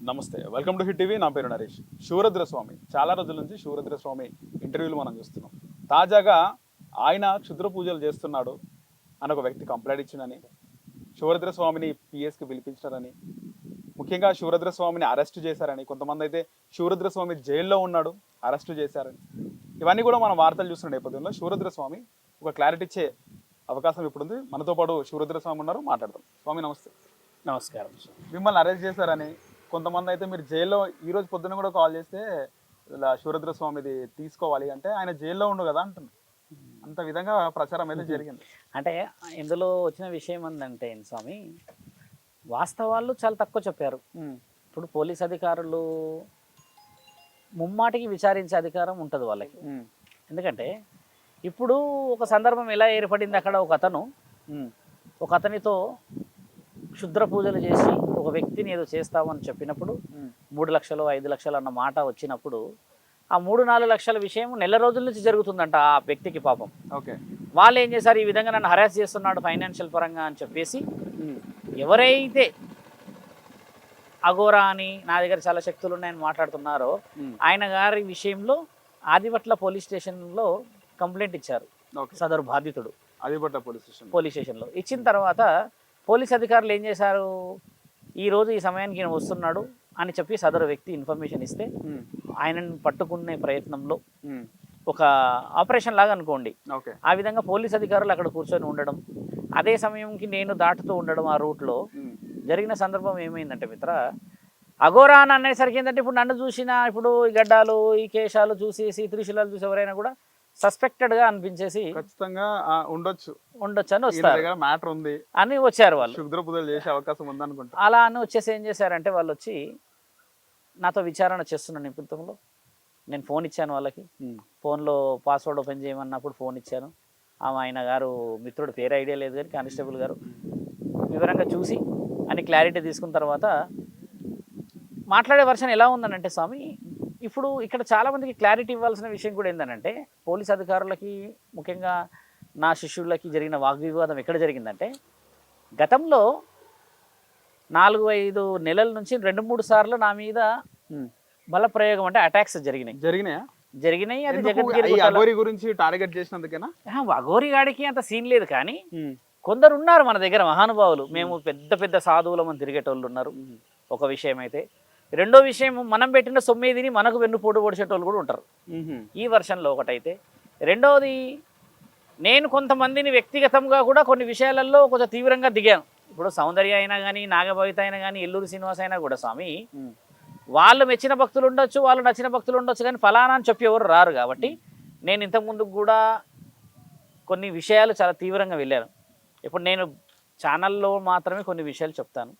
నమస్తే welcome to hit TV. నా పేరు నరేష్. శివరుద్ర స్వామి చాలా రోజుల నుంచి శివరుద్ర స్వామి ఇంటర్వ్యూలు మనం చూస్తున్నాం. తాజాగా ఆయన క్షుద్ర పూజలు చేస్తున్నాడు అని ఒక వ్యక్తి కంప్లైంట్ ఇచ్చిందని శివరుద్ర స్వామిని పిఎస్కి పిలిపించారని ముఖ్యంగా శివరుద్ర స్వామిని అరెస్ట్ చేశారని కొంతమంది అయితే శివరుద్ర స్వామి జైల్లో ఉన్నాడు అరెస్ట్ చేశారని. ఇవన్నీ కూడా మనం వార్తలు చూస్తున్న నేపథ్యంలో శివరుద్ర స్వామి ఒక క్లారిటీ ఇచ్చే అవకాశం ఇప్పుడుంది. మనతో పాటు శివరుద్ర స్వామి ఉన్నారు మాట్లాడదాం. స్వామి నమస్తే. నమస్కారం. మిమ్మల్ని అరెస్ట్ చేశారని కొంతమంది అయితే మీరు జైల్లో ఈ రోజు పొద్దున కూడా కాల్ చేస్తే ఇలా శివరుద్ర స్వామిది తీసుకోవాలి అంటే ఆయన జైల్లో ఉండు కదా అంటున్నారు అంత విధంగా ప్రచారం అయితే జరిగింది. అంటే ఇందులో వచ్చిన విషయం ఏంటంటే స్వామి వాస్తవాలు చాలా తక్కువ చెప్పారు. ఇప్పుడు పోలీస్ అధికారులు ముమ్మాటికి విచారించే అధికారం ఉంటుంది వాళ్ళకి. ఎందుకంటే ఇప్పుడు ఒక సందర్భం ఎలా ఏర్పడింది అక్కడ ఒక అతను ఒక అతనితో క్షుద్ర పూజలు చేసి ఒక వ్యక్తిని ఏదో చేస్తామని చెప్పినప్పుడు మూడు లక్షలు ఐదు లక్షలు అన్న మాట వచ్చినప్పుడు ఆ మూడు నాలుగు లక్షల విషయం నెల రోజుల నుంచి జరుగుతుందంట ఆ వ్యక్తికి పాపం. ఓకే. వాళ్ళు ఏం చేశారు? ఈ విధంగా నన్ను హరాస్ చేస్తున్నాడు ఫైనాన్షియల్ పరంగా అని చెప్పేసి ఎవరైతే అఘోరా అని నా దగ్గర చాలా శక్తులు ఉన్నాయని మాట్లాడుతున్నారో ఆయన గారి విషయంలో ఆదిపట్ల పోలీస్ స్టేషన్లో కంప్లైంట్ ఇచ్చారు. ఓకే. సదరు బాధితుడు. అదిపట్ట పోలీస్ స్టేషన్ పోలీస్ స్టేషన్లో. ఇచ్చిన తర్వాత పోలీస్ అధికారులు ఏం చేశారు? ఈ రోజు ఈ సమయానికి ఈయన వస్తున్నాడు అని చెప్పి సదరు వ్యక్తి ఇన్ఫర్మేషన్ ఇస్తే ఆయనను పట్టుకునే ప్రయత్నంలో ఒక ఆపరేషన్ లాగా అనుకోండి. ఓకే. ఆ విధంగా పోలీస్ అధికారులు అక్కడ కూర్చొని ఉండడం అదే సమయంకి నేను దాటుతూ ఉండడం ఆ రూట్లో జరిగిన సందర్భం ఏమైందంటే మిత్ర అఘోరా అని అనేసరికి ఏంటంటే ఇప్పుడు నన్ను చూసిన ఇప్పుడు ఈ గడ్డాలు ఈ కేశాలు చూసేసి త్రిశూలాలు చూసి ఎవరైనా కూడా suspected గా అనిపించేసి ఖచ్చితంగా ఉండొచ్చు. ఉండొచ్చు అని వస్తారు. మ్యాటర్ ఉంది. అని వచ్చారు వాళ్ళు. క్షుద్ర చేసే అవకాశం ఉంది అనుకుంటా అలా అని వచ్చేసి ఏం చేశారంటే వాళ్ళు వచ్చి నాతో విచారణ చేస్తున్న నిమిత్తంలో నేను ఫోన్ ఇచ్చాను వాళ్ళకి. ఫోన్లో పాస్వర్డ్ ఓపెన్ చేయమన్నప్పుడు ఫోన్ ఇచ్చాను. ఆమె ఆయన గారు మిత్రుడు పేరు ఐడియా లేదు కానీ కానిస్టేబుల్ గారు వివరంగా చూసి అని క్లారిటీ తీసుకున్న తర్వాత మాట్లాడే వర్షన్ ఎలా ఉందనంటే స్వామి ఇప్పుడు ఇక్కడ చాలామందికి క్లారిటీ ఇవ్వాల్సిన విషయం కూడా ఏంటంటే పోలీస్ అధికారులకి ముఖ్యంగా నా శిష్యులకి జరిగిన వాగ్వివాదం ఎక్కడ జరిగిందంటే గతంలో నాలుగు ఐదు నెలల నుంచి రెండు మూడు సార్లు నా మీద బల ప్రయోగం అంటే అటాక్స్ జరిగినాయి. జరిగినాయా? జరిగినాయి అది? జగద్గిరి అఘోరి గురించి టార్గెట్ చేసినందుకేనా? అఘోరి గాడికి అంత సీన్ లేదు కానీ కొందరు ఉన్నారు మన దగ్గర మహానుభావులు. మేము పెద్ద పెద్ద సాధువులమని తిరిగేటోళ్ళు ఉన్నారు. ఒక విషయం అయితే రెండో విషయం మనం పెట్టిన సొమ్మిదిని మనకు వెన్ను పోటు పొడిచేటోళ్ళు కూడా ఉంటారు. ఈ వర్షన్లో ఒకటైతే రెండవది నేను కొంతమందిని వ్యక్తిగతంగా కూడా కొన్ని విషయాలలో కొంచెం తీవ్రంగా దిగాను. ఇప్పుడు సౌందర్య అయినా కానీ నాగభవిత అయినా కానీ ఎల్లూరు శ్రీనివాస్ అయినా కూడా స్వామి వాళ్ళు మెచ్చిన భక్తులు ఉండొచ్చు వాళ్ళు నచ్చిన భక్తులు ఉండొచ్చు కానీ ఫలానా అని చెప్పి ఎవరు రారు కాబట్టి నేను ఇంతకుముందు కూడా కొన్ని విషయాలు చాలా తీవ్రంగా వెళ్ళాను. ఇప్పుడు నేను ఛానల్లో మాత్రమే కొన్ని విషయాలు చెప్తాను.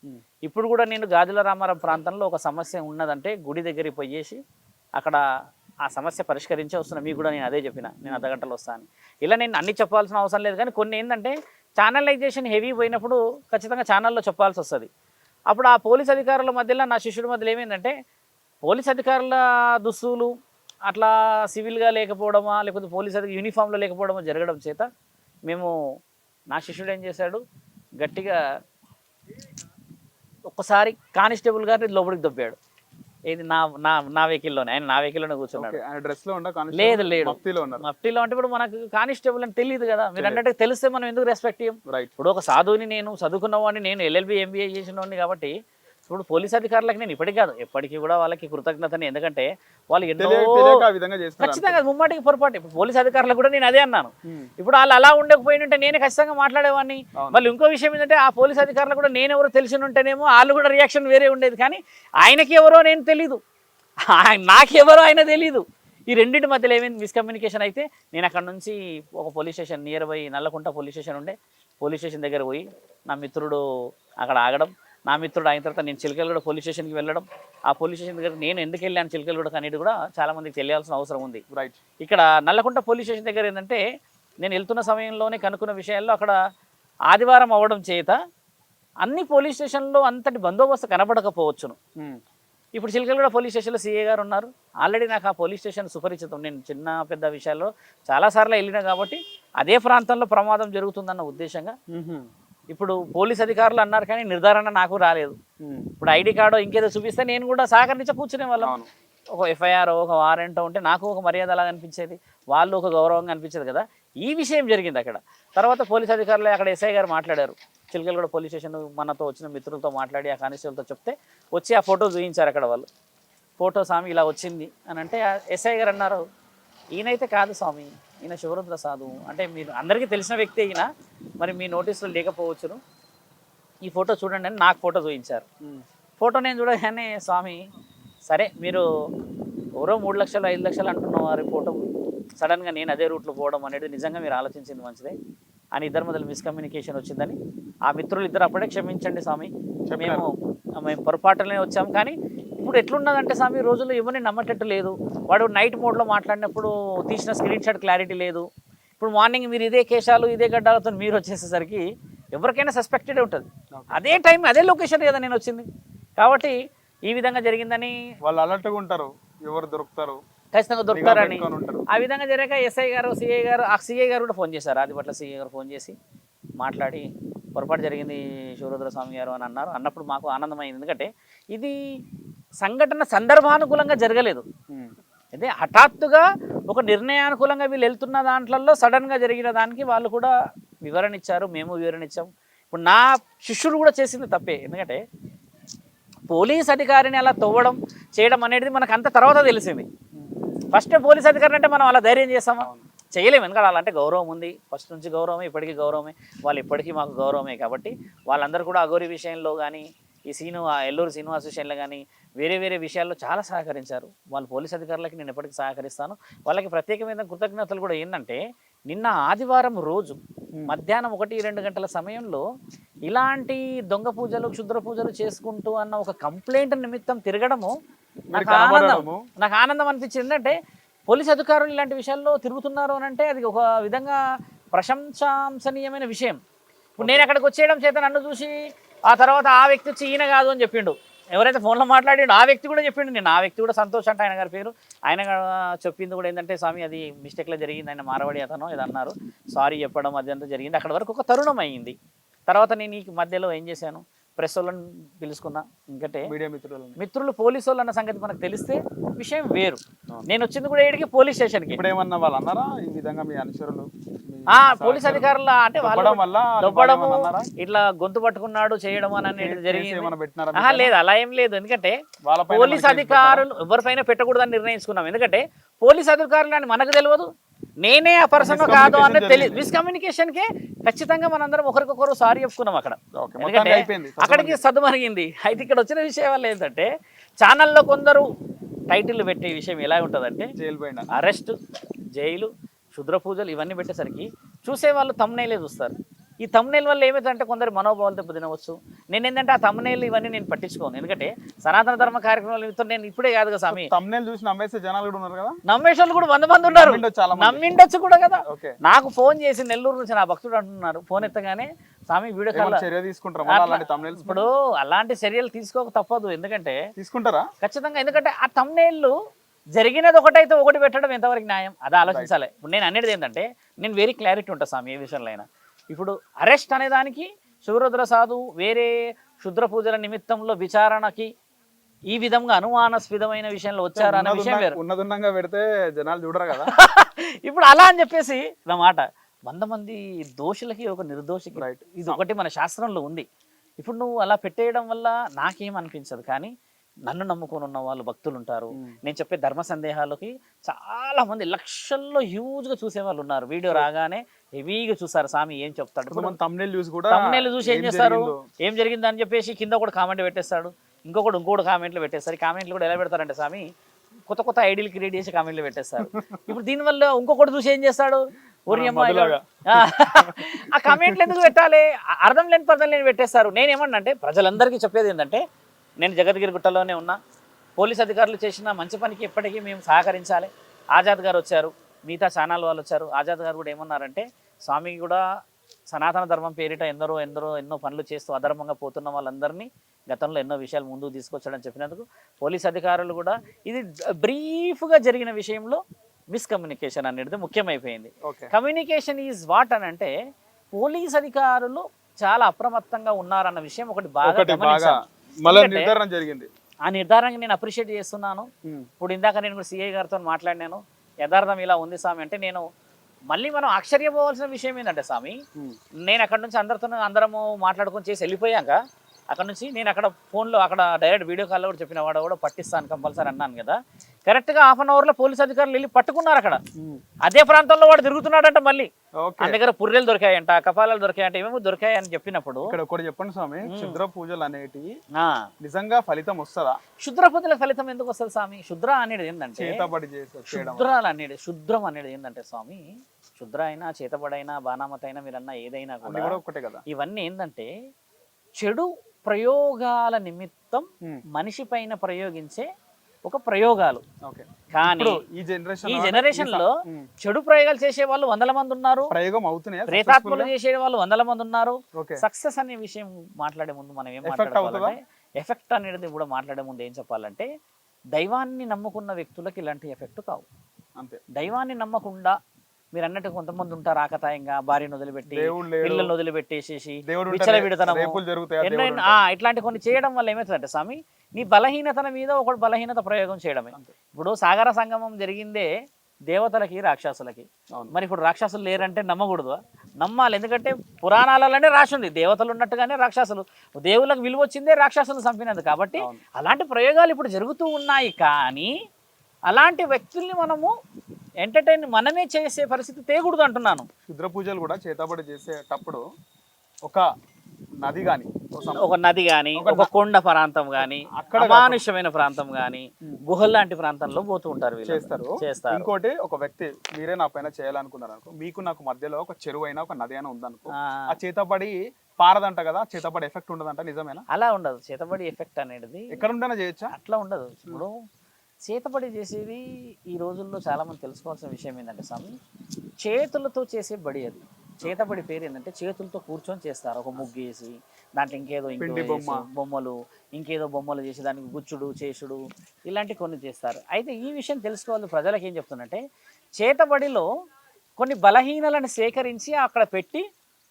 ఇప్పుడు కూడా నేను గాజుల రామారం ప్రాంతంలో ఒక సమస్య ఉన్నదంటే గుడి దగ్గరికి పోయేసి అక్కడ ఆ సమస్య పరిష్కరించే వస్తున్నా మీకు కూడా నేను అదే చెప్పిన నేను అర్ధ గంటలో వస్తాను. ఇలా నేను అన్ని చెప్పాల్సిన అవసరం లేదు కానీ కొన్ని ఏంటంటే ఛానలైజేషన్ హెవీ పోయినప్పుడు ఖచ్చితంగా ఛానల్లో చెప్పాల్సి వస్తుంది. అప్పుడు ఆ పోలీస్ అధికారుల మధ్యలో నా శిష్యుడి మధ్యలో ఏమైందంటే పోలీస్ అధికారుల దుస్తులు అట్లా సివిల్గా లేకపోవడమా లేకపోతే పోలీస్ అధికారి యూనిఫామ్లో లేకపోవడమా జరగడం చేత మేము నా శిష్యుడు ఏం చేశాడు గట్టిగా ఒక్కసారి కానిస్టేబుల్ గారిని లోపలికి దొబ్బాడు. ఏది నా నా నా వెహికల్లోనే ఆయన నా వెహికల్లోనే కూర్చున్నాడు. ఓకే ఆయన డ్రెస్లో ఉండ కానిస్టేబుల్? లేదు ఉన్నారు? మఫ్టీలో అంటే ఇప్పుడు మనకు కానిస్టేబుల్ అని తెలియదు కదా. మీరు అంటే తెలిస్తే మనం ఎందుకు రెస్పెక్ట్ రైట్ ఇప్పుడు ఒక సాధువుని నేను చదువుకున్న వాడిని నేను ఎల్ఎల్బి ఎంబీఏ చేసిన వాడిని కాబట్టి ఇప్పుడు పోలీస్ అధికారులకు నేను ఇప్పటికి కాదు ఎప్పటికీ కూడా వాళ్ళకి కృతజ్ఞతని. ఎందుకంటే వాళ్ళు ఎన్నో ఖచ్చితంగా ముమ్మాటికి పొరపాటు. ఇప్పుడు పోలీస్ అధికారులకు కూడా నేను అదే అన్నాను. ఇప్పుడు వాళ్ళు అలా ఉండకపోయినంటే నేనే ఖచ్చితంగా మాట్లాడేవాడిని. మళ్ళీ ఇంకో విషయం ఏంటంటే ఆ పోలీస్ అధికారులు కూడా నేను ఎవరో తెలిసి ఉంటేనేమో వాళ్ళు కూడా రియాక్షన్ వేరే ఉండేది. కానీ ఆయనకి ఎవరో నేను తెలీదు. నాకెవరో ఆయన తెలీదు. ఈ రెండింటి మధ్యలో ఏమైంది? మిస్కమ్యూనికేషన్ అయితే నేను అక్కడ నుంచి ఒక police station nearby Nallakunta police station ఉండే. పోలీస్ స్టేషన్ దగ్గర పోయి నా మిత్రుడు అక్కడ ఆగడం. నా మిత్రుడు అయిన తర్వాత నేను చిలకలగూడ పోలీస్ స్టేషన్కి వెళ్ళడం ఆ పోలీస్ స్టేషన్ దగ్గర నేను ఎందుకు వెళ్ళాను చిలకలగూడ అనేది కూడా చాలా మందికి తెలియాల్సిన అవసరం ఉంది. రైట్ ఇక్కడ నల్లకుంట పోలీస్ స్టేషన్ దగ్గర ఏంటంటే నేను వెళ్తున్న సమయంలోనే కనుక్కున్న విషయాల్లో అక్కడ ఆదివారం అవ్వడం చేత అన్ని పోలీస్ స్టేషన్లో అంతటి బందోబస్తు కనబడకపోవచ్చును. ఇప్పుడు చిలకలగూడ పోలీస్ స్టేషన్లో సీఏ గారు ఉన్నారు. ఆల్రెడీ నాకు ఆ పోలీస్ స్టేషన్ సుపరిచితం. నేను చిన్న పెద్ద విషయాల్లో చాలాసార్లు వెళ్ళినా కాబట్టి అదే ప్రాంతంలో ప్రమాదం జరుగుతుందన్న ఉద్దేశంగా ఇప్పుడు పోలీస్ అధికారులు అన్నారు కానీ నిర్ధారణ నాకు రాలేదు. ఇప్పుడు ఐడి కార్డు ఇంకేదో చూపిస్తే నేను కూడా సహకరించి కూర్చునే వాళ్ళం. ఒక ఎఫ్ఐఆర్ ఒక వారెంట్ ఉంటే నాకు ఒక మర్యాద అలా అనిపించేది. వాళ్ళు ఒక గౌరవంగా అనిపించేది కదా. ఈ విషయం జరిగింది అక్కడ. తర్వాత పోలీస్ అధికారులు అక్కడ ఎస్ఐ గారు మాట్లాడారు. చిలకలగూడ పోలీస్ స్టేషన్ మనతో వచ్చిన మిత్రులతో మాట్లాడి ఆ కానిస్టేబుల్తో చెప్తే వచ్చి ఆ ఫోటో చూపించారు అక్కడ వాళ్ళు. ఫోటో స్వామి ఇలా వచ్చింది అని అంటే ఎస్ఐ గారు అన్నారు ఈయనైతే కాదు స్వామి ఈయన శివరుద్ర సాధువు అంటే మీరు అందరికీ తెలిసిన వ్యక్తి ఈయన మరి మీ నోటీసులు లేకపోవచ్చును. ఈ ఫోటో చూడండి అని నాకు ఫోటో చూపించారు. ఫోటో నేను చూడగానే స్వామి సరే మీరు ఎవరో మూడు లక్షలు ఐదు లక్షలు అంటున్న వారి ఫోటో సడన్గా నేను అదే రూట్లో పోవడం అనేది నిజంగా మీరు ఆలోచించింది మంచిదే. అని ఇద్దరి మధ్యలో మిస్కమ్యూనికేషన్ వచ్చిందని ఆ మిత్రులు ఇద్దరు అప్పుడే క్షమించండి స్వామి. మేము మేము పొరపాటులోనే వచ్చాం కానీ ఇప్పుడు ఎట్లున్నదంటే స్వామి ఈ రోజుల్లో ఎవరిని నమ్మటట్టు లేదు. వాడు నైట్ మోడ్లో మాట్లాడినప్పుడు తీసిన స్క్రీన్ షాట్ క్లారిటీ లేదు. ఇప్పుడు మార్నింగ్ మీరు ఇదే కేశాలు ఇదే గడ్డాలతో మీరు వచ్చేసేసరికి ఎవరికైనా సస్పెక్టెడ్ ఉంటుంది. అదే టైం అదే లొకేషన్ కదా నేను వచ్చింది. కాబట్టి ఈ విధంగా జరిగిందని వాళ్ళు అలర్ట్గా ఉంటారు. ఎవరు దొరుకుతారు? ఖచ్చితంగా దొరుకుతారని. ఆ విధంగా జరిగాక ఎస్ఐ గారు సిఐ గారు ఆ సిఐ గారు కూడా ఫోన్ చేశారు. ఆదిపట్ల సిఐ గారు ఫోన్ చేసి మాట్లాడి పొరపాటు జరిగింది శివరుద్ర స్వామి గారు అని అన్నారు. అన్నప్పుడు మాకు ఆనందమైంది. ఎందుకంటే ఇది సంఘటన సందర్భానుకూలంగా జరగలేదు. అదే హఠాత్తుగా ఒక నిర్ణయానుకూలంగా వీళ్ళు వెళ్తున్న దాంట్లలో సడన్గా జరిగిన దానికి వాళ్ళు కూడా వివరణ ఇచ్చారు మేము వివరణ ఇచ్చాం. ఇప్పుడు నా శిష్యులు కూడా చేసింది తప్పే. ఎందుకంటే పోలీస్ అధికారిని అలా తవ్వడం చేయడం అనేది మనకు అంత తర్వాత తెలిసింది. ఫస్ట్ పోలీస్ అధికారిని అంటే మనం అలా ధైర్యం చేస్తామా? చేయలేము. ఎందుకంటే అలాంటి గౌరవం ఉంది. ఫస్ట్ నుంచి గౌరవమే ఇప్పటికీ గౌరవమే. వాళ్ళు ఇప్పటికీ మాకు గౌరవమే కాబట్టి వాళ్ళందరూ కూడా అగోరి విషయంలో కానీ ఈ సీను ఎల్లూరు శ్రీనివాస్ విషయంలో కానీ వేరే వేరే విషయాల్లో చాలా సహకరించారు. వాళ్ళు పోలీస్ అధికారులకి నేను ఎప్పటికీ సహకరిస్తాను. వాళ్ళకి ప్రత్యేకమైన కృతజ్ఞతలు కూడా ఏంటంటే నిన్న ఆదివారం రోజు మధ్యాహ్నం ఒకటి రెండు గంటల సమయంలో ఇలాంటి దొంగ పూజలు క్షుద్ర పూజలు చేసుకుంటూ అన్న ఒక కంప్లైంట్ నిమిత్తం తిరగడము నాకు ఆనందం. నాకు ఆనందం అనిపించింది. ఏంటంటే పోలీస్ అధికారులు ఇలాంటి విషయాల్లో తిరుగుతున్నారు అని అంటే అది ఒక విధంగా ప్రశంసాంసనీయమైన విషయం. ఇప్పుడు నేను అక్కడికి వచ్చేయడం చేత నన్ను చూసి ఆ తర్వాత ఆ వ్యక్తి వచ్చి ఈయన కాదు అని చెప్పిండు. ఎవరైతే ఫోన్లో మాట్లాడిండు ఆ వ్యక్తి కూడా చెప్పిండు. నేను ఆ వ్యక్తి కూడా సంతోష్ అంటే ఆయన గారి పేరు. ఆయన చెప్పింది కూడా ఏంటంటే స్వామి అది మిస్టేక్లో జరిగింది. ఆయన మారవాడి అతను ఇది అన్నారు. సారీ చెప్పడం అదంతా అంతా జరిగింది. అక్కడ వరకు ఒక తరుణం అయ్యింది తర్వాత నేను ఈ మధ్యలో ఏం చేశాను? ప్రెస్ వాళ్ళని పిలుచుకున్నా. ఇంకంటే మీడియా మిత్రులు మిత్రులు పోలీసు వాళ్ళు అన్న సంగతి మనకు తెలిస్తే విషయం వేరు. నేను వచ్చింది కూడా ఏడికి పోలీస్ స్టేషన్కి. ఇప్పుడు ఏమన్నా వాళ్ళు అన్నారా ఈ విధంగా మీ ఆ పోలీస్ అధికారుల అంటే దొబ్బడము? ఇట్లా గొంతు పట్టుకున్నాడు చేయడం అని జరిగింది. లేదు అలా ఏం లేదు. ఎందుకంటే పోలీస్ అధికారులు ఎవరిపైన పెట్టకూడదని నిర్ణయించుకున్నాం. ఎందుకంటే పోలీస్ అధికారులు అని మనకు తెలియదు నేనే ఆ పర్సన్ కాదు అనేది తెలియదు. మిస్కమ్యూనికేషన్ కే ఖచ్చితంగా మనందరం ఒకరికొకరు సారీ చెప్పుకున్నాం అక్కడ ఎందుకంటే అక్కడికి సద్దుమరిగింది. అయితే ఇక్కడ వచ్చిన విషయం వల్ల ఏంటంటే ఛానల్లో కొందరు టైటిల్ పెట్టే విషయం ఎలా ఉంటుందంటే అరెస్ట్ జైలు క్షుద్ర పూజలు ఇవన్నీ పెట్టేసరికి చూసే వాళ్ళు తమ్నేలే చూస్తారు. ఈ తమ్నేల్ వల్ల ఏమవుతుందంటే కొందరు మనోభావాలు దెబ్బతినవచ్చు నేను ఏంటంటే ఆ తమ్నేల్ ఇవన్నీ నేను పట్టించుకోను. ఎందుకంటే సనాతన ధర్మ కార్యక్రమాల నిమిత్తం నేను ఇప్పుడే కాదు కదా స్వామి. తమ్నేల్ చూసి నమ్మేసే జనాలు కూడా ఉన్నారు కదా? నమ్మేషోళ్ళు కూడా వంద మంది ఉన్నారు. నమ్మిండొచ్చు కూడా కదా. నాకు ఫోన్ చేసి నెల్లూరు నుంచి నా భక్తుడు అంటున్నారు. ఫోన్ ఎత్తగానే స్వామి వీడియో కాల్ చర్య తీసుకుంటారా? ఇప్పుడు అలాంటి చర్యలు తీసుకోక తప్పదు. ఎందుకంటే తీసుకుంటారా? ఖచ్చితంగా. ఎందుకంటే ఆ తమ్నేళ్ళు జరిగినది ఒకటైతే ఒకటి పెట్టడం ఎంతవరకు న్యాయం? అది ఆలోచించాలి. ఇప్పుడు నేను అనేది ఏంటంటే నేను వెరీ క్లారిటీ ఉంటా స్వామి ఏ విషయంలో అయినా. ఇప్పుడు అరెస్ట్ అనే దానికి శివరుద్ర సాధు వేరే క్షుద్ర పూజల నిమిత్తంలో విచారణకి ఈ విధంగా అనుమానాస్పదమైన విషయంలో వచ్చారు అనే విషయం వేరు. ఉన్నదున్నంగా పెడితే జనాలు చూడరు కదా. ఇప్పుడు అలా అని చెప్పేసి నా మాట. వంద మంది దోషులకి ఒక నిర్దోషికి. ఇది ఒకటి మన శాస్త్రంలో ఉంది. ఇప్పుడు నువ్వు అలా పెట్టేయడం వల్ల నాకేం అనిపించదు కానీ నన్ను నమ్ముకొని ఉన్న వాళ్ళు భక్తులు ఉంటారు. నేను చెప్పే ధర్మ సందేహాలకి చాలా మంది లక్షల్లో హ్యూజ్గా చూసే వాళ్ళు ఉన్నారు. వీడియో రాగానే హెవీగా చూసారు స్వామి ఏం చెప్తాడు? తమ్నేల్ చూసి కూడా చూసి ఏం చేస్తారు. ఏం జరిగింది అని చెప్పేసి కింద ఒకటి కామెంట్ పెట్టేస్తాడు. ఇంకొకటి ఇంకోటి కామెంట్లు పెట్టేస్తారు. కామెంట్లు కూడా ఎలా పెడతారంటే స్వామి కొత్త కొత్త ఐడీలు క్రియేట్ చేసి కామెంట్లు పెట్టేస్తారు. ఇప్పుడు దీనివల్ల ఇంకొకటి చూసి ఏం చేస్తాడు. ఆ, కామెంట్లు ఎందుకు పెట్టాలి? అర్థం లేని పర్థం లేని పెట్టేస్తారు. నేనేమన్నా అంటే ప్రజలందరికీ చెప్పేది ఏంటంటే నేను జగద్గిరి గుట్టలోనే ఉన్నా. పోలీస్ అధికారులు చేసిన మంచి పనికి ఎప్పటికీ మేము సహకరించాలి. ఆజాద్ గారు వచ్చారు. మిగతా ఛానల్ వాళ్ళు వచ్చారు. ఆజాద్ గారు కూడా ఏమన్నారంటే స్వామి కూడా సనాతన ధర్మం పేరిట ఎందరో ఎందరో ఎన్నో పనులు చేస్తూ అధర్మంగా పోతున్న వాళ్ళందరినీ గతంలో ఎన్నో విషయాలు ముందుకు తీసుకొచ్చాడని చెప్పినందుకు పోలీస్ అధికారులు కూడా ఇది బ్రీఫ్గా జరిగిన విషయంలో మిస్కమ్యూనికేషన్ అనేది ముఖ్యమైపోయింది. కమ్యూనికేషన్ ఈజ్ వాట్ అని అంటే పోలీస్ అధికారులు చాలా అప్రమత్తంగా ఉన్నారన్న విషయం ఒకటి బాగా గమనించాను మళ్ళీ నిర్ధారణ జరిగింది ఆ నిర్ధారణకి నేను అప్రిషియేట్ చేస్తున్నాను. ఇప్పుడు ఇందాక నేను సిఐ గారితో మాట్లాడినాను యథార్థం ఇలా ఉంది స్వామి అంటే నేను మళ్ళీ మనం ఆశ్చర్యపోవాల్సిన విషయం ఏంటంటే స్వామి. నేను అక్కడ నుంచి అందరితో అందరము మాట్లాడుకొని చేసి వెళ్ళిపోయాక అక్కడ నుంచి నేను అక్కడ ఫోన్లో అక్కడ డైరెక్ట్ వీడియో కాల్లో కూడా చెప్పిన వాడు కూడా పట్టిస్తాను కంపల్సరీ అన్నాను కదా కరెక్ట్గా హాఫ్ అన్ అవర్లో పోలీస్ అధికారులు వెళ్ళి పట్టుకున్నారు అక్కడ. అదే ప్రాంతంలో వాడు తిరుగుతున్నాడంట మళ్ళీ. ఆయన దగ్గర పుర్రెలు దొరికాయంట కపాలాలు దొరికాయంట ఏమేమో దొరికాయని చెప్పినప్పుడు. ఇక్కడ ఒకటి చెప్పండి స్వామి క్షుద్ర పూజలు అనేటివి ఆ, నిజంగా ఫలితం వస్తుందా? శుద్రపతుల ఫలితం ఎందుకు వస్తుంది స్వామి? శుద్ర అనేది ఏంటంటే శుద్రాలు అనేది శుద్రం అనేది ఏంటంటే స్వామి శుద్ర అయినా చేతబడైనా బాణామత అయినా మీరన్నా ఏదైనా కూడా ఒకటే కదా? ఇవన్నీ ఏంటంటే చెడు ప్రయోగాల నిమిత్తం. మనిషి పైన ప్రయోగించే ఒక ప్రయోగాలు. కానీ ఈ జనరేషన్ ఈ జనరేషన్లో చెడు ప్రయోగాలు చేసే వాళ్ళు వందల మంది ఉన్నారు. ప్రయోగం అవుతున్నాయా? ప్రేతాత్మలు చేసే వాళ్ళు వందల మంది ఉన్నారు. సక్సెస్ అనే విషయం మాట్లాడే ముందు మనం ఏం మాట్లాడుకోవాలంటే ఎఫెక్ట్ అనేది కూడా మాట్లాడే ముందు ఏం చెప్పాలంటే దైవాన్ని నమ్ముకున్న వ్యక్తులకు ఇలాంటి ఎఫెక్ట్ కావు. అంతే. దైవాన్ని నమ్మకుండా మీరు అన్నట్టు కొంతమంది ఉంటారు ఆకతాయంగా భార్యను వదిలిపెట్టి పిల్లల్ని వదిలిపెట్టేసేసి దేవుడు విచ్చల ఉంటేనే విడతనము రేపులు జరుగుతాయా ఎన్నో ఇట్లాంటి కొన్ని చేయడం వల్ల ఏమవుతుందంటే స్వామి నీ బలహీనతల మీద ఒకటి బలహీనత ప్రయోగం చేయడమే. ఇప్పుడు సాగర సంగమం జరిగిందే దేవతలకి రాక్షసులకి. మరి ఇప్పుడు రాక్షసులు లేరంటే నమ్మకూడదు. నమ్మాలి. ఎందుకంటే పురాణాలలోనే రాసింది దేవతలు ఉన్నట్టుగానే రాక్షసులు. దేవులకు విలువ వచ్చిందే రాక్షసులు చంపినది కాబట్టి. అలాంటి ప్రయోగాలు ఇప్పుడు జరుగుతూ ఉన్నాయి. కానీ అలాంటి వ్యక్తుల్ని మనము ఎంటర్టైన్ మనమే చేసే పరిస్థితి తేకూడదు అంటున్నాను. క్షుద్ర పూజలు కూడా చేతబడి చేసేటప్పుడు ఒక నది గాని ఒక నది గాని ఒక కొండ ప్రాంతం గాని అక్కడ అమానుష్యమైన ప్రాంతం గాని గుహల్ లాంటి ప్రాంతంలో పోతూ ఉంటారు చేస్తారు. చేస్తారు. ఇంకోటి ఒక వ్యక్తి మీరే నా పైన చేయాలనుకున్నారు అనుకో మీకు నాకు మధ్యలో ఒక చెరువు అయినా ఒక నది అయినా ఉందనుకో ఆ, ఆ చేతబడి పారదంట కదా చేతబడి ఎఫెక్ట్ ఉండదంట నిజమేనా? అలా ఉండదు. చేతబడి ఎఫెక్ట్ అనేది ఎక్కడ ఉండైనా చేయొచ్చా? అట్లా ఉండదు. ఇప్పుడు చేతబడి చేసేది ఈ రోజుల్లో చాలా మంది తెలుసుకోవాల్సిన విషయం ఏంటంటే స్వామి చేతులతో చేసే బడి అది. చేతబడి పేరు ఏంటంటే చేతులతో కూర్చొని చేస్తారు. ఒక ముగ్గు వేసి దాంట్లో ఇంకేదో ఇంకో పిండి వేసి, బొమ్మ. బొమ్మలు ఇంకేదో బొమ్మలు చేసి దానికి గుచ్చుడు చేసుడు ఇలాంటి కొన్ని చేస్తారు. అయితే ఈ విషయం తెలుసుకోవాలి ప్రజలకు ఏం చెప్తున్నట్టే చేతబడిలో కొన్ని బలహీనలను సేకరించి అక్కడ పెట్టి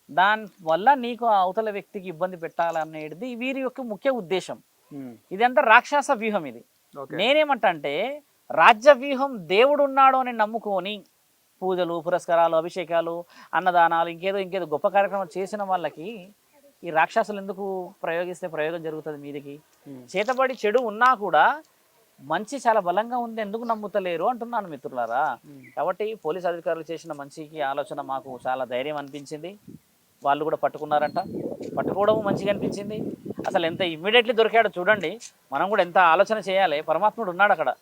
దాని వల్ల నీకు ఆ అవతల వ్యక్తికి ఇబ్బంది పెట్టాలనేది వీరి యొక్క ముఖ్య ఉద్దేశం. ఇదంతా రాక్షస వ్యూహం ఇది. నేనేమంటా అంటే రాజ్య వ్యూహం దేవుడు ఉన్నాడు అని నమ్ముకొని పూజలు పురస్కారాలు అభిషేకాలు అన్నదానాలు ఇంకేదో ఇంకేదో గొప్ప కార్యక్రమం చేసిన వాళ్ళకి ఈ రాక్షసులు ఎందుకు ప్రయోగిస్తే ప్రయోగం జరుగుతుంది మీదికి. చేతబడి చెడు ఉన్నా కూడా మంచి చాలా బలంగా ఉంది ఎందుకు నమ్ముతలేరు అంటున్నాను మిత్రులారా. కాబట్టి పోలీస్ అధికారులు చేసిన మంచికి ఆలోచన మాకు చాలా ధైర్యం అనిపించింది. వాళ్ళు కూడా పట్టుకున్నారంట. పట్టుకోవడం మంచిగా అనిపించింది. అసలు ఎంత ఇమ్మీడియట్లీ దొరికాడో చూడండి. మనం కూడా ఎంత ఆలోచన చేయాలి. పరమాత్ముడు ఉన్నాడు అక్కడ.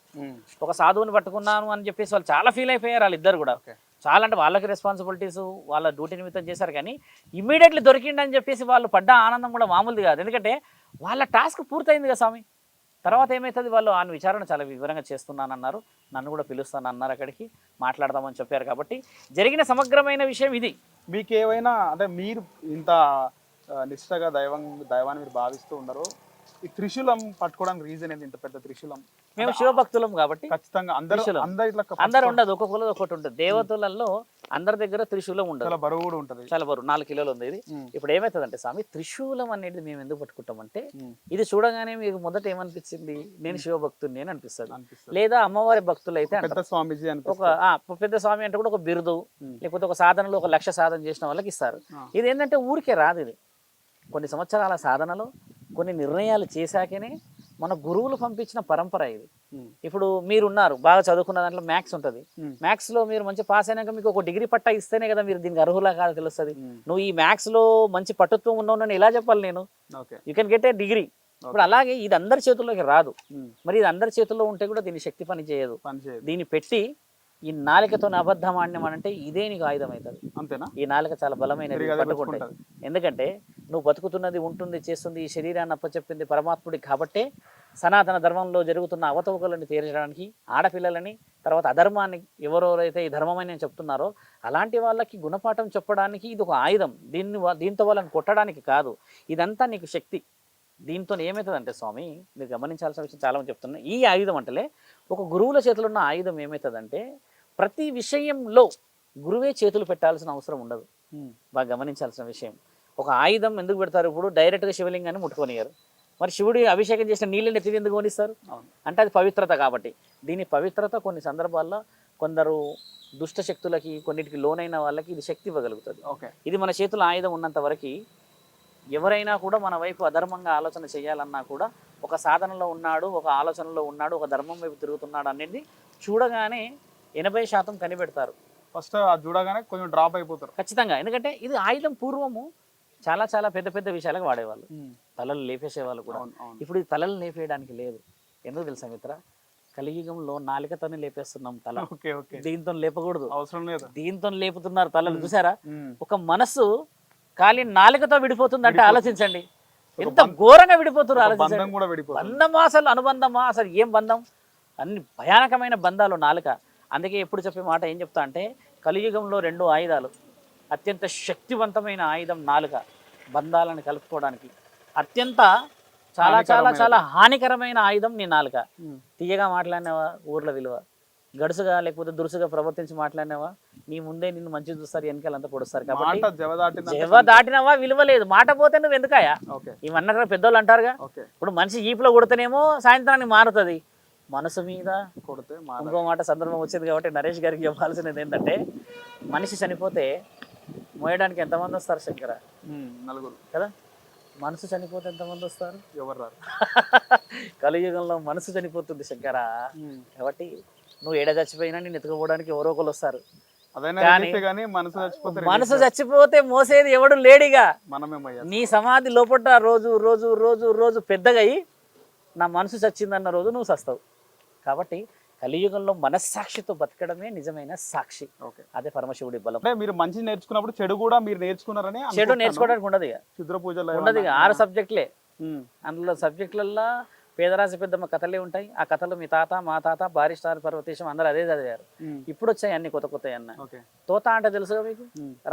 ఒక సాధువుని పట్టుకున్నాను అని చెప్పేసి వాళ్ళు చాలా ఫీల్ అయిపోయారు వాళ్ళిద్దరు కూడా. ఓకే. చాలా అంటే వాళ్ళకి రెస్పాన్సిబిలిటీస్ వాళ్ళ డ్యూటీ నిమిత్తం చేశారు కానీ ఇమ్మీడియట్లీ దొరికిండని చెప్పేసి వాళ్ళు పడ్డ ఆనందం కూడా మామూలుది కాదు. ఎందుకంటే వాళ్ళ టాస్క్ పూర్తయింది కదా స్వామి. తర్వాత ఏమవుతుంది వాళ్ళు? ఆయన విచారణ చాలా వివరంగా చేస్తున్నానన్నారు. నన్ను కూడా పిలుస్తాను అన్నారు అక్కడికి. మాట్లాడదామని చెప్పారు కాబట్టి జరిగిన సమగ్రమైన విషయం ఇది. మీకు ఏవైనా అంటే మీరు ఇంత ఆ, నిష్ఠగా దైవం దైవాన్ని మీరు భావిస్తూ ఉన్నారో ఈ త్రిశూలం పట్టుకోవడానికి రీజన్ ఏంటి ఇంత పెద్ద త్రిశూలం. మేము శివభక్తులం కాబట్టి ఖచ్చితంగా అందరూ. అందరు ఇట్లా అందరు ఉండదు ఒక్కొక్కరు ఒకటి ఉంటుంది. దేవతలలో అందరి దగ్గర త్రిశూలం ఉండదు. చాలా బరువు కూడా ఉంటది. చాలా బరువు. నాలుగు కిలోలు ఉంది ఇది. ఇప్పుడు ఏమవుతుందంటే స్వామి త్రిశూలం అనేది మేము ఎందుకు పట్టుకుంటామంటే. ఇది చూడగానే మీకు మొదట ఏమనిపించింది నేను శివభక్తుడిని అని అనిపిస్తుంది. లేదా అమ్మవారి భక్తులు అయితే పెద్ద స్వామీజీ ఒక పెద్ద స్వామి అంటే కూడా ఒక బిరుదు. లేకపోతే ఒక సాధనలో ఒక లక్ష సాధన చేసిన వాళ్ళకి ఇస్తారు. ఇది ఏంటంటే ఊరికే రాదు ఇది. కొన్ని సంవత్సరాల సాధనలో కొన్ని నిర్ణయాలు చేశాకనే మన గురువులు పంపించిన పరంపర ఇది. ఇప్పుడు మీరు ఉన్నారు బాగా చదువుకున్న దాంట్లో మ్యాథ్స్ ఉంటుంది. మ్యాథ్స్లో మీరు మంచి పాస్ అయినాక మీకు ఒక డిగ్రీ పట్టా ఇస్తేనే కదా మీరు దీనికి అర్హులా కాదు తెలుస్తుంది. నువ్వు ఈ మ్యాథ్స్లో మంచి పట్టుత్వం ఉన్నావు ఎలా చెప్పాలి నేను? You can get a degree ఇప్పుడు అలాగే ఇది అందరి చేతుల్లోకి రాదు. మరి ఇది అందరి చేతుల్లో ఉంటే కూడా దీని శక్తి పని చేయదు దీన్ని పెట్టి ఈ నాలికతో అబద్ధం అంటే ఇదే నీకు ఆయుధం అవుతుంది అంతేనా? ఈ నాలిక చాలా బలమైనది పెట్టుకుంటది. ఎందుకంటే నువ్వు బతుకుతున్నది ఉంటుంది చేస్తుంది ఈ శరీరాన్ని అప్పచెప్పింది పరమాత్ముడి కాబట్టే సనాతన ధర్మంలో జరుగుతున్న అవతవకలను తీర్చడానికి ఆడపిల్లలని తర్వాత అధర్మాన్ని ఎవరెవరైతే ఈ ధర్మమని నేను చెప్తున్నారో అలాంటి వాళ్ళకి గుణపాఠం చెప్పడానికి ఇది ఒక ఆయుధం. దీన్ని దీంతో వాళ్ళని కొట్టడానికి కాదు. ఇదంతా నీకు శక్తి. దీంతో ఏమవుతుందంటే స్వామి మీరు గమనించాల్సిన విషయం చాలా మంది చెప్తున్నా ఈ ఆయుధం అంటలే ఒక గురువుల చేతిలో ఉన్న ఆయుధం ఏమవుతుందంటే ప్రతి విషయంలో గురువే చేతులు పెట్టాల్సిన అవసరం ఉండదు. బాగా గమనించాల్సిన విషయం. ఒక ఆయుధం ఎందుకు పెడతారు? ఇప్పుడు డైరెక్ట్గా శివలింగాన్ని ముట్టుకొనియారు మరి శివుడి అభిషేకం చేసిన నీళ్ళని ఎత్తి ఎందుకు కొనిస్తారు? అంటే అది పవిత్రత కాబట్టి. దీని పవిత్రత కొన్ని సందర్భాల్లో కొందరు దుష్ట శక్తులకి కొన్నిటికి లోనైన వాళ్ళకి ఇది శక్తి ఇవ్వగలుగుతుంది. ఓకే. ఇది మన చేతుల ఆయుధం ఉన్నంత వరకు ఎవరైనా కూడా మన వైపు అధర్మంగా ఆలోచన చేయాలన్నా కూడా ఒక సాధనలో ఉన్నాడు ఒక ఆలోచనలో ఉన్నాడు ఒక ధర్మం వైపు తిరుగుతున్నాడు అనేది చూడగానే ఎనభై శాతం కనిపెడతారు. ఫస్ట్ అది చూడగానే కొంచెం డ్రాప్ అయిపోతారు. ఖచ్చితంగా. ఎందుకంటే ఇది ఆయుధం పూర్వము చాలా చాలా పెద్ద పెద్ద విషయాలకు వాడేవాళ్ళు. తలలు లేపేసేవాళ్ళు కూడా. ఇప్పుడు ఇది తలలు లేపేయడానికి లేదు. ఎందుకు తెలుసా మిత్ర? కలియుగంలో నాలుకతోనే లేపేస్తున్నాం తల. దీంతో లేపకూడదు. అవసరం లేదు. దీంతో లేపుతున్నారు తలలు. చూసారా. ఒక మనసు ఖాళీ నాలుకతో విడిపోతుంది అంటే విడిపోతుంది. ఆలోచించండి. ఎంత ఘోరంగా విడిపోతున్నారు ఆలోచించండి. బంధమా అసలు అనుబంధమా? అసలు ఏం బంధం? అన్ని భయానకమైన బంధాలు నాలుక. అందుకే ఎప్పుడు చెప్పే మాట ఏం చెప్తా అంటే కలియుగంలో రెండు ఆయుధాలు. అత్యంత శక్తివంతమైన ఆయుధం నాలుక బంధాలను కలుపుకోవడానికి. అత్యంత చాలా చాలా చాలా హానికరమైన ఆయుధం నీ నాలుక. తీయగా మాట్లాడినావా ఊర్ల విలువ. గడుసుగా లేకపోతే దురుసుగా ప్రవర్తించి మాట్లాడినావా? నీ ముందే నిన్ను మంచి చూస్తారు వెనకాలంతా పొడుస్తారు. కాబట్టి జవ దాటినావా? విలువ లేదు. మాట పోతే నువ్వు ఎందుకాయా ఓకే. ఇవన్నీ పెద్దోళ్ళు అంటారుగా. ఇప్పుడు మనిషి ఈపులో కొడితేనేమో సాయంత్రానికి మారుతుంది. మనసు మీద కొడితే ఇంకో మాట సందర్భం వచ్చింది కాబట్టి నరేష్ గారికి చెప్పాల్సినది ఏంటంటే మనిషి చనిపోతే మోయడానికి ఎంతమంది వస్తారు శంకర? నలుగురు. కదా? మనసు చనిపోతే ఎంతమంది వస్తారు? ఎవరు రారు. కలియుగంలో మనసు చనిపోతుంది శంకర. కాబట్టి నువ్వు ఏడ చచ్చిపోయినా నేను ఎత్తుకుపోవడానికి ఎవరో ఒకరు వస్తారు. కానీ- మనసు చచ్చిపోతే మోసేది ఎవడు లేడిగా. నీ సమాధి లోపల రోజు రోజు రోజు రోజు పెద్దగా నా మనసు చచ్చిందన్న రోజు నువ్వు చస్తావు. కాబట్టి కలియుగంలో మనస్సాక్షితో బతకడమే నిజమైన సాక్షి. ఓకే. అదే పరమశివుడి బలం. మీరు మంచి నేర్చుకున్నప్పుడు చెడు కూడా మీరు నేర్చుకున్నారని చెడు. నేర్చుకోవడానికి ఉండదు ఇక క్షుద్ర పూజలు ఉండదు ఇక? ఆరు సబ్జెక్టులే అందులో సబ్జెక్టులల్లో పేదరాశి పెద్దమ్మ కథలే ఉంటాయి. ఆ కథలు మీ తాత మా తాత బారిస్టార్ పర్వతేశం అందరూ అదే చదివారు. ఇప్పుడు వచ్చాయి అన్ని కొత్త కొత్త అన్న. తోత అంటే తెలుసుగా మీకు?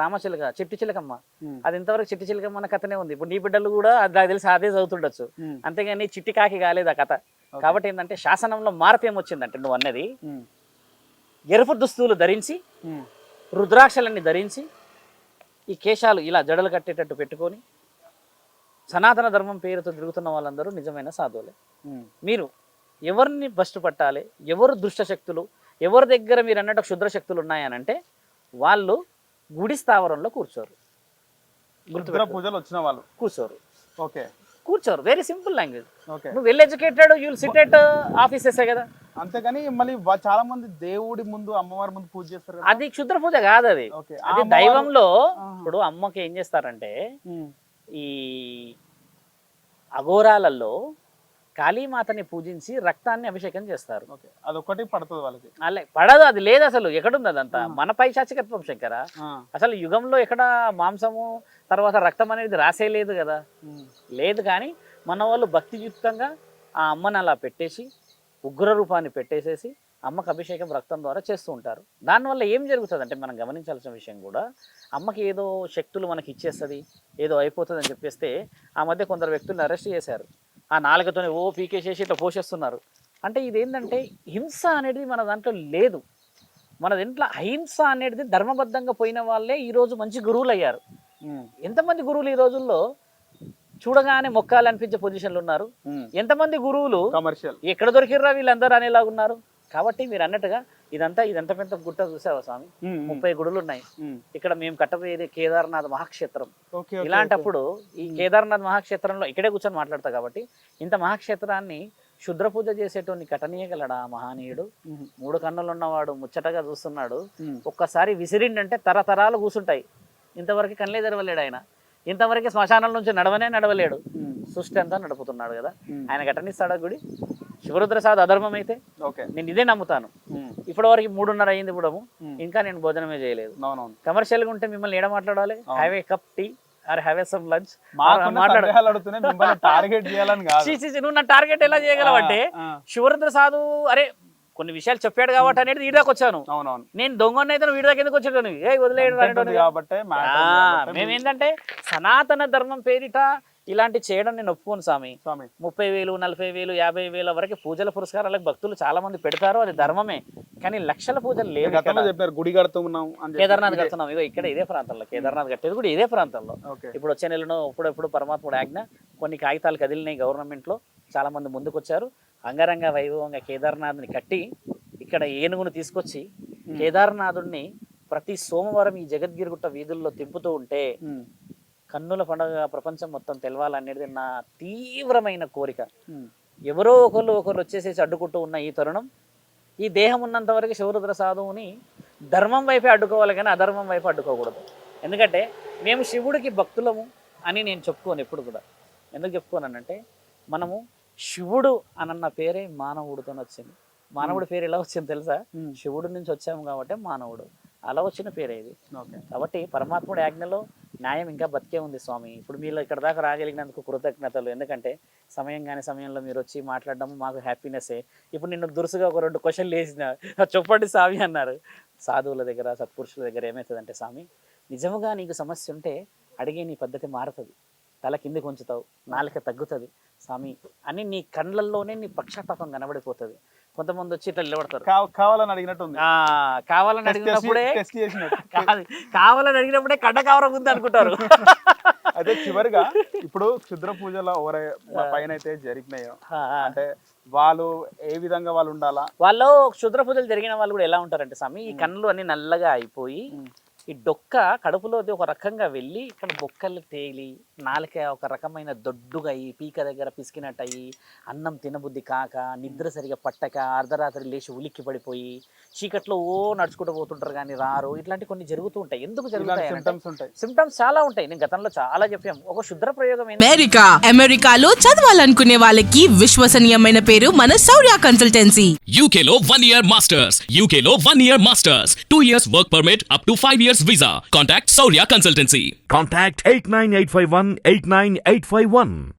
రామచిలక చిట్టి చిలకమ్మ. అది ఇంతవరకు చిట్టి చిలకమ్మ అన్న కథనే ఉంది. ఇప్పుడు నీ బిడ్డలు కూడా అది నాకు తెలిసి అదే చదువుతుండొచ్చు. అంతేగాని చిట్టి కాకి కాలేదు ఆ కథ. కాబట్టి ఏంటంటే శాసనంలో మార్పు ఏమొచ్చిందంటే నువ్వు అన్నది ఎరుపు దుస్తులు ధరించి రుద్రాక్షలన్నీ ధరించి ఈ కేశాలు ఇలా జడలు కట్టేటట్టు పెట్టుకొని సనాతన ధర్మం పేరుతో తిరుగుతున్న వాళ్ళందరూ నిజమైన సాధువులే. మీరు ఎవరిని బస్టు పట్టాలి ఎవరు దుష్ట శక్తులు ఎవరి దగ్గర మీరు అన్నట్టు క్షుద్ర శక్తులు ఉన్నాయనంటే వాళ్ళు గుడి స్థావరంలో కూర్చోరు. పూజలు వచ్చిన వాళ్ళు. కూర్చోరు. ఓకే. కూర్చోరు. వెరీ సింపుల్ లాంగ్వేజ్ నువ్వు well educated you'll sit at ఆఫీసెసే కదా. అంతేగాని మళ్ళీ చాలా మంది దేవుడి ముందు అమ్మవారి ముందు పూజ చేస్తారు అది క్షుద్ర పూజ కాదు అది దైవంలో. ఇప్పుడు అమ్మకి ఏం చేస్తారంటే ఈ అఘోరాలలో కాళీమాతని పూజించి రక్తాన్ని అభిషేకం చేస్తారు. ఓకే. అదొకటి పడుతుంది వాళ్ళకి. అలా పడదు అది లేదు అసలు. ఎక్కడుంది అదంతా? మన పైశాచికత్వం శంకర. అసలు యుగంలో ఎక్కడ మాంసము తర్వాత రక్తం అనేది రాసే లేదు కదా. లేదు కానీ మన వాళ్ళు భక్తియుక్తంగా ఆ అమ్మని అలా పెట్టేసి ఉగ్ర రూపాన్ని పెట్టేసేసి అమ్మకి అభిషేకం రక్తం ద్వారా చేస్తూ ఉంటారు. దానివల్ల ఏం జరుగుతుంది అంటే మనం గమనించాల్సిన విషయం కూడా అమ్మకి ఏదో శక్తులు మనకి ఇచ్చేస్తుంది ఏదో అయిపోతుంది అని చెప్పేస్తే ఆ మధ్య కొందరు వ్యక్తులను అరెస్ట్ చేశారు. ఆ నాలుగతోనే ఓ పీకేసేసి ఇట్లా పోషేస్తున్నారు. అంటే ఇదేంటంటే హింస అనేది మన దాంట్లో లేదు. మన దీంట్లో అహింస అనేది ధర్మబద్ధంగా పోయిన వాళ్ళే ఈరోజు మంచి గురువులు అయ్యారు ఎంతమంది గురువులు ఈ రోజుల్లో చూడగానే మొక్కాలు అనిపించే పొజిషన్లు ఉన్నారు. ఎంతమంది గురువులు కమర్షియల్ ఎక్కడ దొరికిర్రా వీళ్ళందరూ అనేలాగా ఉన్నారు? కాబట్టి మీరు అన్నట్టుగా ఇదంతా ఇదంతా పెద్ద గుట్ట చూసావా స్వామి? ముప్పై గుడులు ఉన్నాయి. ఇక్కడ మేము కట్టబోయేది కేదార్నాథ్ మహాక్షేత్రం. ఇలాంటప్పుడు ఈ కేదార్నాథ్ మహాక్షేత్రంలో ఇక్కడే కూర్చొని మాట్లాడతా కాబట్టి ఇంత మహాక్షేత్రాన్ని శుద్ర పూజ చేసేటోని కటనీయగలడా మహానీయుడు? మూడు కన్నులు ఉన్నవాడు ముచ్చటగా చూస్తున్నాడు. ఒక్కసారి విసిరిండంటే తరతరాలు కూర్చుంటాయి ఇంతవరకు కనలే తెరవలేడు ఆయన. ఇంతవరకు శ్మశానం నుంచి నడవనే నడవలేడు. సృష్టి అంతా నడుపుతున్నాడు కదా. ఆయన ఘటనిస్తాడా గుడి? శివరుద్ర సాద్ అధర్మం అయితే నేను ఇదే నమ్ముతాను. ఇప్పటి వరకు మూడున్నర అయింది ఇప్పుడు. ఇంకా నేను భోజనమే చేయలేదు. అవునవును. కమర్షియల్గా ఉంటే మిమ్మల్ని ఏడ మాట్లాడాలి. Have a cup tea or have a some lunch నువ్వు నా టార్గెట్ ఎలా చేయగలవంటే శివరుద్ర సాధు అరే కొన్ని విషయాలు చెప్పాడు కాబట్టి అనేది వీడియోకి వచ్చాను. అవునవును. నేను దొంగ అయితే వీడియోకి ఎందుకు వచ్చాడు ఏ వదిలేయడం కాబట్టే కాబట్టే మేమేంటంటే సనాతన ధర్మం పేరిట ఇలాంటి చేయడం నేను ఒప్పుకోను స్వామి. స్వామి. ముప్పై వేలు నలభై వేలు యాభై వేల వరకు పూజల పురస్కారాలకు భక్తులు చాలా మంది పెడతారు అది ధర్మమే. కానీ లక్షల పూజలు. చెప్పారు గుడి కడుతున్నాం. కేదార్నాథ్. కడుతున్నాం. ఇగో ఇక్కడ ఇదే ప్రాంతంలో. కేదార్నాథ్ కట్టేది కూడా ఇదే ప్రాంతంలో. ఇప్పుడు వచ్చే నెలలో ఇప్పుడెప్పుడు పరమాత్ముడు ఆజ్ఞ కొన్ని కాగితాలు కదిలినాయి గవర్నమెంట్లో. చాలా మంది ముందుకు వచ్చారు అంగరంగ వైభవంగా కేదార్నాథ్ని కట్టి ఇక్కడ ఏనుగును తీసుకొచ్చి కేదార్నాథుడిని ప్రతి సోమవారం ఈ జగద్గిరిగుట్ట వీధుల్లో తిప్పుతూ ఉంటే. కన్నుల పండుగ ప్రపంచం మొత్తం తెలవాలనేది నా తీవ్రమైన కోరిక. ఎవరో ఒకళ్ళు ఒకరు వచ్చేసేసి అడ్డుకుంటూ ఉన్న ఈ తరుణం ఈ దేహం ఉన్నంత వరకు శివరుద్ర సాధువుని ధర్మం వైపే అడ్డుకోవాలి కానీ అధర్మం వైపు అడ్డుకోకూడదు. ఎందుకంటే మేము శివుడికి భక్తులము అని నేను చెప్పుకోను ఎప్పుడు కూడా. ఎందుకు చెప్పుకోనంటే మనము శివుడు అనన్న పేరే మానవుడితో వచ్చింది. మానవుడి పేరు ఎలా వచ్చింది తెలుసా. శివుడి నుంచి వచ్చాము కాబట్టి మానవుడు. అలా వచ్చిన పేరే ఇది. కాబట్టి పరమాత్ముడి ఆజ్ఞలో న్యాయం ఇంకా బతికే ఉంది స్వామి. ఇప్పుడు మీరు ఇక్కడ దాకా రాగలిగినందుకు కృతజ్ఞతలు. ఎందుకంటే సమయం కాని సమయంలో మీరు వచ్చి మాట్లాడడం మాకు హ్యాపీనెస్సే ఇప్పుడు నిన్ను దురుసుగా ఒక రెండు క్వశ్చన్లు వేసిన. చెప్పండి స్వామి అన్నారు. సాధువుల దగ్గర సత్పురుషుల దగ్గర ఏమవుతుందంటే స్వామి నిజముగా నీకు సమస్య ఉంటే అడిగే నీ పద్ధతి మారుతుంది. తల కిందికి ఉంచుతావు నాలుక తగ్గుతుంది. స్వామి అని నీ కండ్లల్లోనే నీ పక్షాతాపం కనబడిపోతుంది. కొంతమంది వచ్చి ఇట్లా నిలబడతారు. కావ- కావాలని అడిగినట్టు ఉంది ఆ, కావాలని అడిగినప్పుడే కావాలని అడిగినప్పుడే కడ్డ కవరం ఉంది అనుకుంటారు. అయితే చివరిగా ఇప్పుడు క్షుద్ర పూజల ఎవరై పైన అయితే జరిగినాయో. అంటే వాళ్ళు ఏ విధంగా వాళ్ళు ఉండాలా? వాళ్ళు క్షుద్ర పూజలు జరిగిన వాళ్ళు కూడా ఎలా ఉంటారంటే స్వామి ఈ కన్నులు అన్ని నల్లగా అయిపోయి ఈ డొక్క కడుపులోది ఒక రకంగా వెళ్ళి ఇక్కడ బొక్కలు తేలి నాలుక ఒక రకమైన దొడ్డుగా అయ్యి పీక దగ్గర పిసికినట్టు అయ్యి అన్నం తినబుద్ధి కాక నిద్ర సరిగా పట్టక అర్ధరాత్రి లేచి ఉలిక్కి పడిపోయి చీకట్లో ఓ నడుచుకుంటూ పోతుంటారు కానీ రారు ఇట్లాంటి కొన్ని జరుగుతూ ఉంటాయి ఎందుకు జరుగుతాయి సిమ్టమ్స్ ఉంటాయి సిమ్టమ్స్ చాలా ఉంటాయి నేను గతంలో చాలా చెప్పాం ఒక శుద్ర ప్రయోగం? అమెరికా అమెరికాలో చదవాలనుకునే వాళ్ళకి విశ్వసనీయమైన పేరు మన Shaurya consultancy UK Law 1 Year Masters. UK Law 1 Year Masters. 2 years work permit up to 5 visa. Contact Saurya Consultancy. Contact 89851 89851.